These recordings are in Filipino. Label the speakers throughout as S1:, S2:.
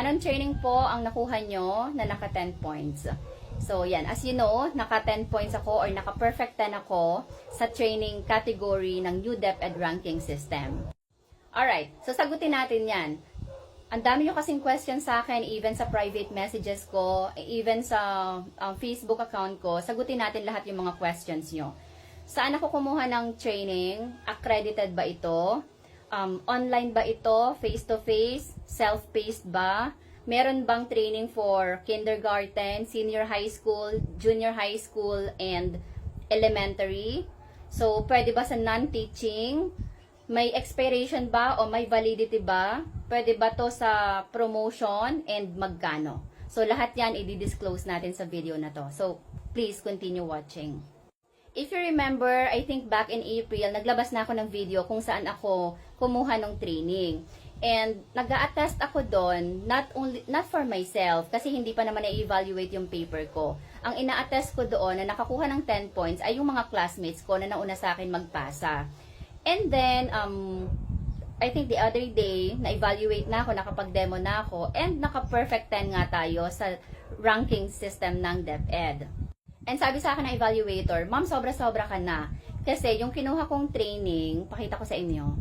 S1: Anong training po ang nakuha nyo na naka 10 points? So, yan. As you know, naka 10 points ako or naka perfect 10 ako sa training category ng New DepEd ranking system. Alright, so sagutin natin yan. Ang dami nyo kasing questions sa akin, even sa private messages ko, even sa um, Facebook account ko, sagutin natin lahat yung mga questions nyo. Saan ako kumuha ng training? Accredited ba ito? Um, online ba ito? Face-to-face? Self-paced ba? Meron bang training for kindergarten, senior high school, junior high school, and elementary? So, pwede ba sa non-teaching? May expiration ba o may validity ba? Pwede ba to sa promotion and magkano? So, lahat yan i-disclose natin sa video na to. So, please continue watching. If you remember, I think back in April, naglabas na ako ng video kung saan ako kumuha ng training. And nag attest ako doon, not only not for myself kasi hindi pa naman na-evaluate yung paper ko. Ang ina-attest ko doon na nakakuha ng 10 points ay yung mga classmates ko na nauna sa akin magpasa. And then um I think the other day, na-evaluate na ako, nakapag-demo na ako, and naka-perfect 10 nga tayo sa ranking system ng DepEd. And sabi sa akin ng evaluator, ma'am, sobra-sobra ka na. Kasi yung kinuha kong training, pakita ko sa inyo.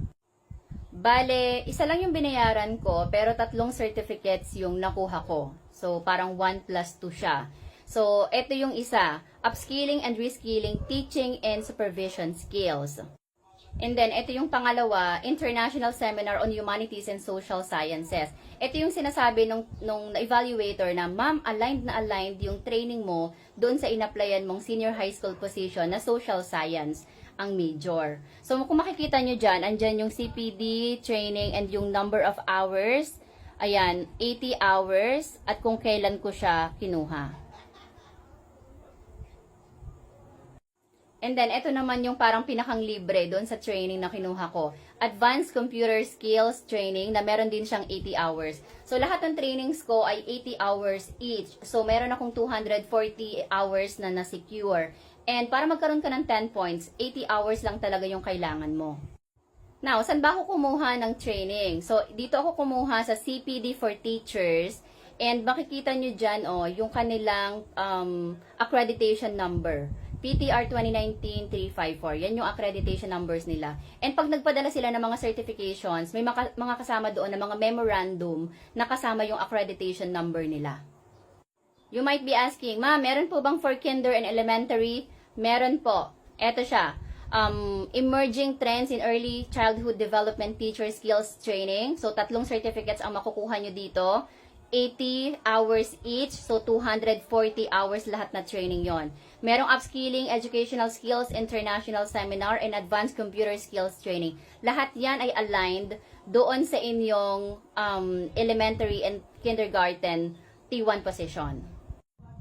S1: Bale, isa lang yung binayaran ko, pero tatlong certificates yung nakuha ko. So, parang 1 plus 2 siya. So, ito yung isa, upskilling and reskilling, teaching and supervision skills. And then, ito yung pangalawa, International Seminar on Humanities and Social Sciences. Ito yung sinasabi nung, nung evaluator na, ma'am, aligned na aligned yung training mo doon sa inaplayan mong senior high school position na social science ang major. So, kung makikita nyo dyan, andyan yung CPD, training, and yung number of hours. Ayan, 80 hours at kung kailan ko siya kinuha. And then, ito naman yung parang pinakang libre doon sa training na kinuha ko. Advanced Computer Skills Training na meron din siyang 80 hours. So, lahat ng trainings ko ay 80 hours each. So, meron akong 240 hours na na-secure. And para magkaroon ka ng 10 points, 80 hours lang talaga yung kailangan mo. Now, saan ba ako kumuha ng training? So, dito ako kumuha sa CPD for Teachers. And makikita nyo dyan, oh, yung kanilang um, accreditation number. PTR 2019-354. Yan yung accreditation numbers nila. And pag nagpadala sila ng mga certifications, may maka, mga kasama doon na mga memorandum na kasama yung accreditation number nila. You might be asking, Ma, meron po bang for kinder and elementary? Meron po. Eto siya. Um, emerging trends in early childhood development teacher skills training. So, tatlong certificates ang makukuha nyo dito. 80 hours each, so 240 hours lahat na training yon. Merong upskilling, educational skills, international seminar, and advanced computer skills training. Lahat yan ay aligned doon sa inyong um, elementary and kindergarten T1 position.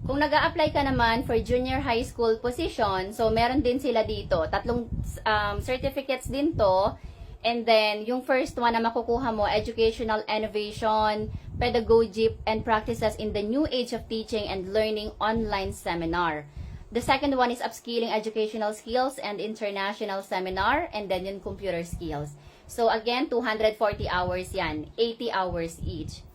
S1: Kung nag apply ka naman for junior high school position, so meron din sila dito. Tatlong um, certificates din to. And then, yung first one na makukuha mo, educational innovation, pedagogy, and practices in the new age of teaching and learning online seminar. The second one is upskilling educational skills and international seminar, and then yung computer skills. So again, 240 hours yan, 80 hours each.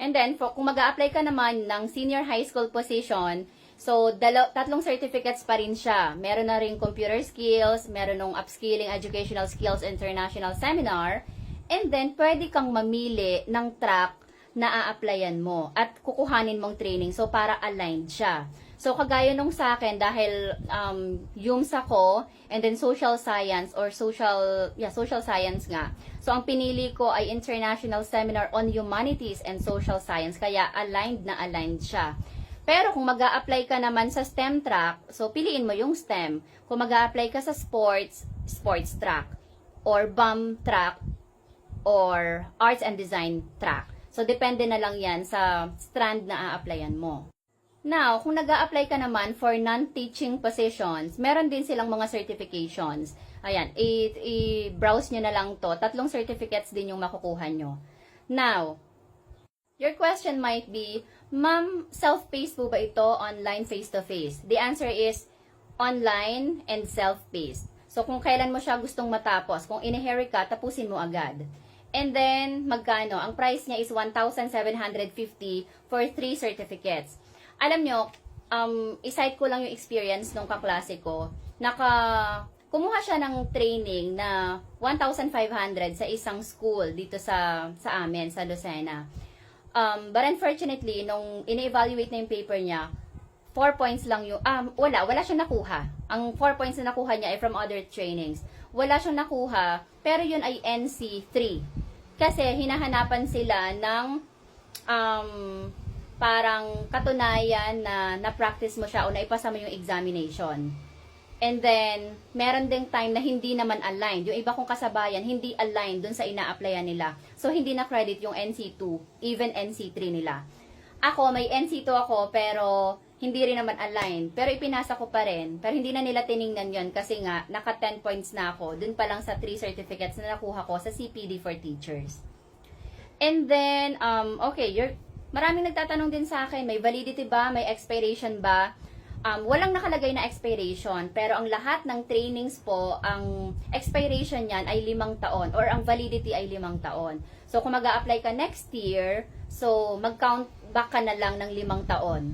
S1: And then, for, kung mag apply ka naman ng senior high school position, so dalo, tatlong certificates pa rin siya. Meron na rin computer skills, meron ng upskilling educational skills international seminar, and then pwede kang mamili ng track na a-applyan mo at kukuhanin mong training so para aligned siya. So kagaya nung sa akin dahil um, yung sa ko and then social science or social yeah social science nga. So ang pinili ko ay International Seminar on Humanities and Social Science kaya aligned na aligned siya. Pero kung mag apply ka naman sa STEM track, so piliin mo yung STEM. Kung mag apply ka sa sports, sports track or BUM track or arts and design track. So, depende na lang yan sa strand na a-applyan mo. Now, kung nag apply ka naman for non-teaching positions, meron din silang mga certifications. Ayan, i-browse nyo na lang to. Tatlong certificates din yung makukuha nyo. Now, your question might be, Ma'am, self-paced po ba ito online face-to-face? The answer is online and self-paced. So, kung kailan mo siya gustong matapos, kung iniheri ka, tapusin mo agad. And then, magkano? Ang price niya is 1,750 for three certificates. Alam nyo, um, isite ko lang yung experience nung kaklase ko. Naka, kumuha siya ng training na 1,500 sa isang school dito sa, sa amin, sa Lucena. Um, but unfortunately, nung ini-evaluate na yung paper niya, 4 points lang yung, um, wala, wala siyang nakuha. Ang 4 points na nakuha niya ay from other trainings. Wala siyang nakuha, pero yun ay NC3. Kasi hinahanapan sila ng um, parang katunayan na na-practice mo siya o naipasa mo yung examination. And then, meron ding time na hindi naman aligned. Yung iba kong kasabayan, hindi aligned dun sa ina-applyan nila. So, hindi na credit yung NC2, even NC3 nila. Ako, may NC2 ako, pero hindi rin naman aligned. Pero ipinasa ko pa rin. Pero hindi na nila tiningnan yon kasi nga, naka 10 points na ako. Dun pa lang sa 3 certificates na nakuha ko sa CPD for teachers. And then, um, okay, you're, maraming nagtatanong din sa akin, may validity ba? May expiration ba? Um, walang nakalagay na expiration, pero ang lahat ng trainings po, ang expiration niyan ay limang taon or ang validity ay limang taon. So, kung mag apply ka next year, so mag-count back ka na lang ng limang taon.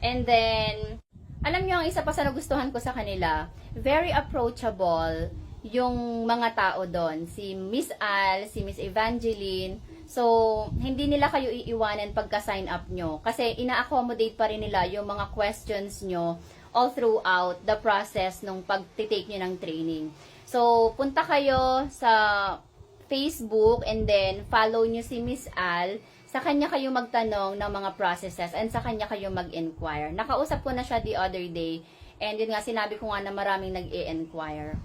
S1: And then, alam nyo, ang isa pa sa nagustuhan ko sa kanila, very approachable yung mga tao doon. Si Miss Al, si Miss Evangeline. So, hindi nila kayo iiwanan pagka-sign up nyo. Kasi ina-accommodate pa rin nila yung mga questions nyo all throughout the process nung pag-take nyo ng training. So, punta kayo sa Facebook and then follow nyo si Miss Al. Sa kanya kayo magtanong ng mga processes and sa kanya kayo mag-inquire. Nakausap ko na siya the other day and yun nga sinabi ko nga na maraming nag-i-inquire.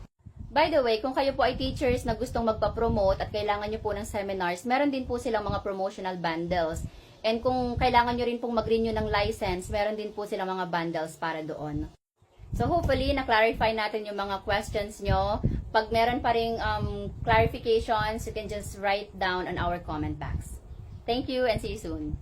S1: By the way, kung kayo po ay teachers na gustong magpa-promote at kailangan nyo po ng seminars, meron din po silang mga promotional bundles. And kung kailangan nyo rin pong mag-renew ng license, meron din po silang mga bundles para doon. So hopefully, na-clarify natin yung mga questions nyo. Pag meron pa rin um, clarifications, you can just write down on our comment box. Thank you and see you soon.